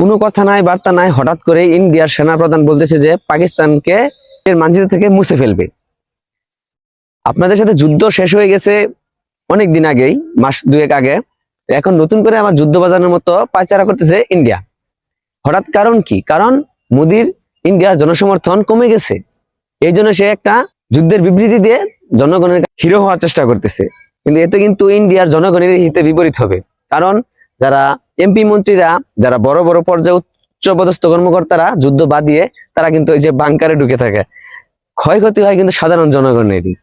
কোনো কথা নাই, বার্তা নাই, হঠাৎ করে ইন্ডিয়ার সেনাপ্রধান বলতেছে যে পাকিস্তানকে এর মানচিত্র থেকে মুছে ফেলবে। আপনাদের সাথে যুদ্ধ শেষ হয়ে গেছে অনেক দিন আগেই, মাস দুয়েক আগে। এখন নতুন করে আবার যুদ্ধ বাজানোর মতো পাচারা করতেছে ইন্ডিয়া। হঠাৎ কারণ কি? কারণ মোদির ইন্ডিয়ার জনসমর্থন কমে গেছে। এই জন্য সে একটা যুদ্ধের বিবৃতি দিয়ে জনগণের হিরো হওয়ার চেষ্টা করতেছে। কিন্তু এতে কিন্তু ইন্ডিয়ার জনগণের হিতে বিপরীত হবে। কারণ যারা এমপি মন্ত্রীরা যারা বড় বড় পর্যায়ে উচ্চপদস্থ কর্মকর্তারা যুদ্ধ বাদিয়ে তারা কিন্তু এই যে বাংকারে ঢুকে থাকে। ক্ষয়ক্ষতি হয় কিন্তু সাধারণ জনগণেরই।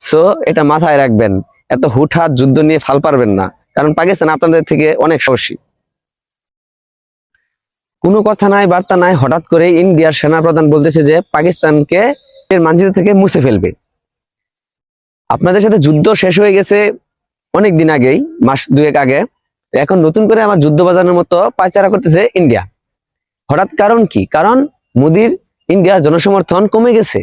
সো এটা মাথায় রাখবেন। এত হুটহাট যুদ্ধ নিয়ে ফাল পারবেন না। কারণ পাকিস্তান আপনাদের থেকে অনেক সাহসী। কোনো কথা নাই, বার্তা নাই, হঠাৎ করে ইন্ডিয়ার সেনাপ্রধান বলতেছে যে, পাকিস্তানকে এর মানচিত্র থেকে মুছে ফেলবে। আপনাদের সাথে যুদ্ধ শেষ হয়ে গেছে অনেক দিন আগেই, মাস দুয়েক আগে। এখন নতুন করে আবার যুদ্ধ বাজানোর মতো পাচারা করতেছে ইন্ডিয়া। হঠাৎ কারণ কি? কারণ মোদির ইন্ডিয়ার জনসমর্থন কমে গেছে।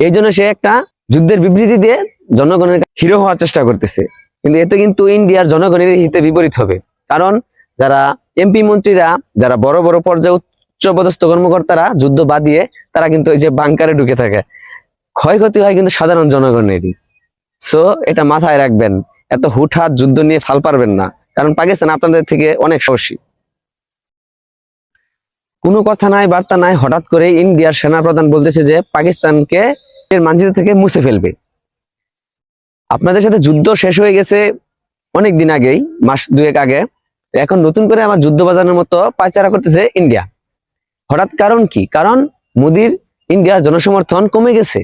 এই জন্য সে একটা যুদ্ধের বিবৃতি দিয়ে জনগণের হিরো হওয়ার চেষ্টা করতেছে। কিন্তু এতে কিন্তু ইন্ডিয়ার জনগণের হিতে বিপরীত হবে। কারণ যারা এমপি মন্ত্রীরা, যারা বড় বড় পর্যায়ে উচ্চপদস্থ কর্মকর্তারা, যুদ্ধ বাদিয়ে তারা কিন্তু এই যে বাংকারে ঢুকে থাকে। ক্ষয়ক্ষতি হয় কিন্তু সাধারণ জনগণেরই। সো এটা মাথায় রাখবেন। এত হুটহাট যুদ্ধ নিয়ে ফাল পারবেন না। কারণ পাকিস্তান আপনাদের থেকে অনেক সাহসী। কোনো কথা নাই, বার্তা নাই, হঠাৎ করে ইন্ডিয়ার সেনাপ্রধান বলতেছে যে পাকিস্তানকে এর মানচিত্র থেকে মুছে ফেলবে। আপনাদের সাথে যুদ্ধ শেষ হয়ে গেছে অনেক দিন আগেই, মাস দুয়েক আগে। এখন নতুন করে আমার যুদ্ধ বাজানোর মতো পাচারা করতেছে ইন্ডিয়া। হঠাৎ কারণ কি? কারণ মোদির ইন্ডিয়ার জনসমর্থন কমে গেছে।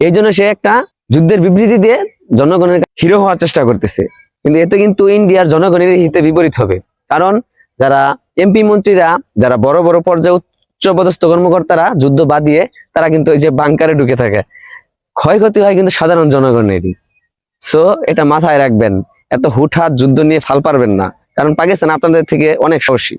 এই জন্য সে একটা যুদ্ধের বিবৃতি দিয়ে জনগণের হিরো হওয়ার চেষ্টা করতেছে। কিন্তু এতে কিন্তু ইন্ডিয়ার জনগণের হিতে বিপরীত হবে। কারণ যারা এমপি মন্ত্রীরা, যারা বড় বড় পর্যায়ে উচ্চপদস্থ কর্মকর্তারা, যুদ্ধ বাদিয়ে তারা কিন্তু এই যে বাংকারে ঢুকে থাকে। ক্ষয়ক্ষতি হয় কিন্তু সাধারণ জনগণেরই। সো এটা মাথায় রাখবেন। এত হুটহাট যুদ্ধ নিয়ে ফাল পারবেন না। কারণ পাকিস্তান আপনাদের থেকে অনেক সাহসী।